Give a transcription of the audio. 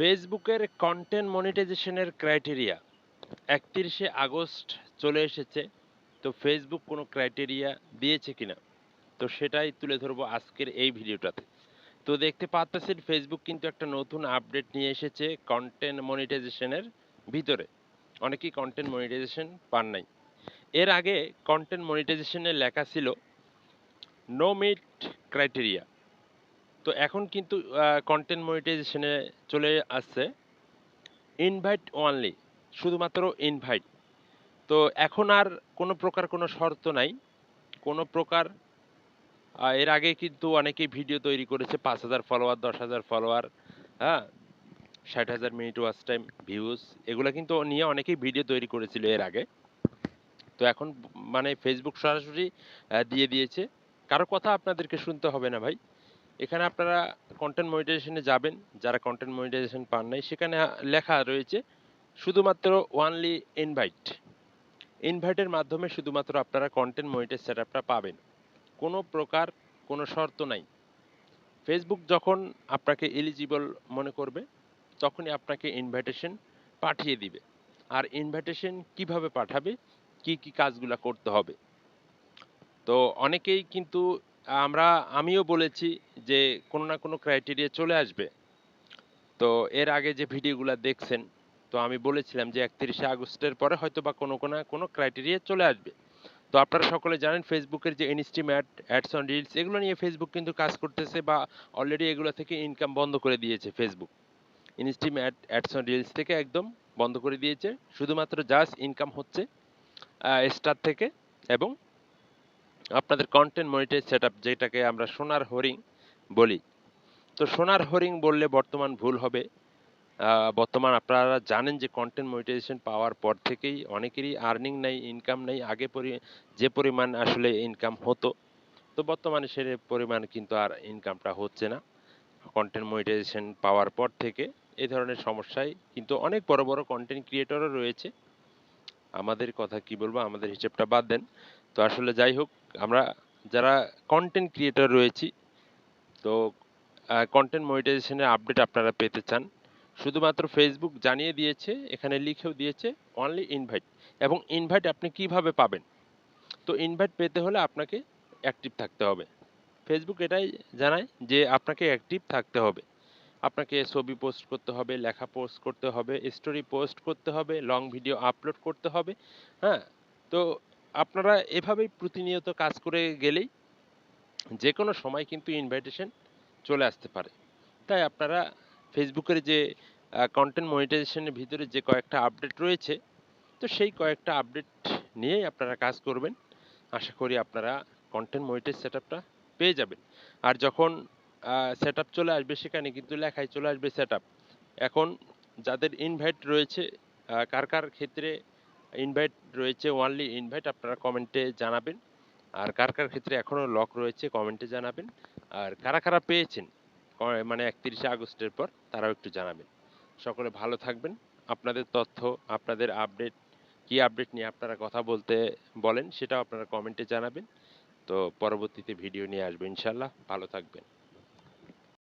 ফেসবুকের কন্টেন্ট মনিটাইজেশনের ক্রাইটেরিয়া একত্রিশে আগস্ট চলে এসেছে, তো ফেসবুক কোনো ক্রাইটেরিয়া দিয়েছে কিনা? তো সেটাই তুলে ধরবো আজকের এই ভিডিওটাতে। তো দেখতে পাচ্ছেন, ফেসবুক কিন্তু একটা নতুন আপডেট নিয়ে এসেছে কন্টেন্ট মনিটাইজেশনের ভিতরে। অনেকেই কন্টেন্ট মনিটাইজেশন পান নাই। এর আগে কন্টেন্ট মনিটাইজেশনে লেখা ছিল নো মিট ক্রাইটেরিয়া তো এখন কিন্তু কন্টেন্ট মনিটাইজেশনে চলে আসছে। ইনভাইট ওনলি শুধুমাত্র ইনভাইট তো এখন আর কোনো প্রকার কোনো শর্ত নাই। কোনো প্রকার এর আগে কিন্তু অনেকেই ভিডিও তৈরি করেছে, পাঁচ হাজার ফলোয়ার দশ হাজার ফলোয়ার হ্যাঁ? ষাট হাজার মিনিট ওয়াচ টাইম ভিউজ এগুলো কিন্তু নিয়ে অনেকেই ভিডিও তৈরি করেছিল এর আগে। তো এখন মানে ফেসবুক সরাসরি দিয়ে দিয়েছে। কারও কথা আপনাদেরকে শুনতে হবে না ভাই। এখানে আপনারা কন্টেন্ট মনিটাইজেশনে যাবেন, যারা কন্টেন্ট মনিটাইজেশন পান নাই, সেখানে লেখা রয়েছে শুধুমাত্র ওয়ানলি ইনভাইট ইনভাইটের মাধ্যমে শুধুমাত্র আপনারা কন্টেন্ট মনিটাইজ সেটআপটা পাবেন। কোনো প্রকার কোনো শর্ত নাই। ফেসবুক যখন আপনাকে এলিজিবল মনে করবে, তখনই আপনাকে ইনভাইটেশন পাঠিয়ে দিবে। আর ইনভাইটেশন কীভাবে পাঠাবে, কি কি কাজগুলো করতে হবে? তো অনেকেই কিন্তু আমরা, আমিও বলেছি যে কোনো না কোনো ক্রাইটেরিয়া চলে আসবে। তো এর আগে যে ভিডিওগুলো দেখছেন, তো আমি বলেছিলাম যে একত্রিশে আগস্টের পরে হয়তো বা কোনো কোনো কোনো ক্রাইটেরিয়া চলে আসবে। তো আপনারা সকলে জানেন ফেসবুকের যে instream ad ads on reels এগুলো নিয়ে ফেসবুক কিন্তু কাজ করতেছে বা অলরেডি এগুলো থেকে ইনকাম বন্ধ করে দিয়েছে Facebook instream ad ads on reels থেকে একদম বন্ধ করে দিয়েছে। শুধুমাত্র জাস্ট ইনকাম হচ্ছে স্টার থেকে এবং আপনাদের কন্টেন্ট মনিটাইজ সেটআপ যেটাকে আমরা সোনার হরিং বলি। তো সোনার হরিং বললে বর্তমান ভুল হবে। বর্তমান আপনারা জানেন যে কন্টেন্ট মনিটাইজেশন পাওয়ার পর থেকেই অনেকেরই আর্নিং নেই ইনকাম নেই। আগে পরি, যে পরিমাণ আসলে ইনকাম হতো, তো বর্তমানে সে পরিমাণ কিন্তু আর ইনকামটা হচ্ছে না। কন্টেন্ট মনিটাইজেশন পাওয়ার পর থেকে এই ধরনের সমস্যায় কিন্তু অনেক বড় বড় কন্টেন্ট ক্রিয়েটরও রয়েছে। আমাদের কথা কি বলব? আমাদের হিসেবটা বাদ দেন। তো আসলে যাই হোক আমরা যারা কন্টেন্ট ক্রিয়েটর রয়েছি, তো কন্টেন্ট মনিটাইজেশনের আপডেট আপনারা পেতে চান। শুধুমাত্র ফেসবুক জানিয়ে দিয়েছে, এখানে লিখেও দিয়েছে অনলি ইনভাইট এবং ইনভাইট আপনি কীভাবে পাবেন? তো ইনভাইট পেতে হলে আপনাকে অ্যাক্টিভ থাকতে হবে। ফেসবুক এটাই জানায় যে আপনাকে অ্যাক্টিভ থাকতে হবে। আপনাকে ছবি পোস্ট করতে হবে, লেখা পোস্ট করতে হবে স্টোরি পোস্ট করতে হবে লং ভিডিও আপলোড করতে হবে হ্যাঁ? তো আপনারা এভাবেই প্রতিনিয়ত কাজ করে গেলেই যে কোনো সময় কিন্তু ইনভাইটেশন চলে আসতে পারে। তাই আপনারা ফেসবুকের যে কন্টেন্ট মনিটাইজেশনের ভিতরে যে কয়েকটা আপডেট রয়েছে, তো সেই কয়েকটা আপডেট নিয়েই আপনারা কাজ করবেন। আশা করি আপনারা কন্টেন্ট মনিটাইজ সেটআপটা পেয়ে যাবেন। আর যখন সেটআপ চলে আসবে সেখানে কিন্তু লেখায় চলে আসবে সেটআপ এখন যাদের ইনভাইট রয়েছে কার কার ক্ষেত্রে ইনভাইট রয়েছে ওয়ানলি ইনভাইট আপনারা কমেন্টে জানাবেন। আর কার কার ক্ষেত্রে এখনও লক রয়েছে কমেন্টে জানাবেন। আর কারা কারা পেয়েছেন মানে একত্রিশে আগস্টের পর, তারাও একটু জানাবেন। সকলে ভালো থাকবেন। আপনাদের তথ্য, আপনাদের আপডেট কি আপডেট নিয়ে আপনারা কথা বলতে বলেন, সেটাও আপনারা কমেন্টে জানাবেন। তো পরবর্তীতে ভিডিও নিয়ে আসব ইনশাল্লাহ ভালো থাকবেন।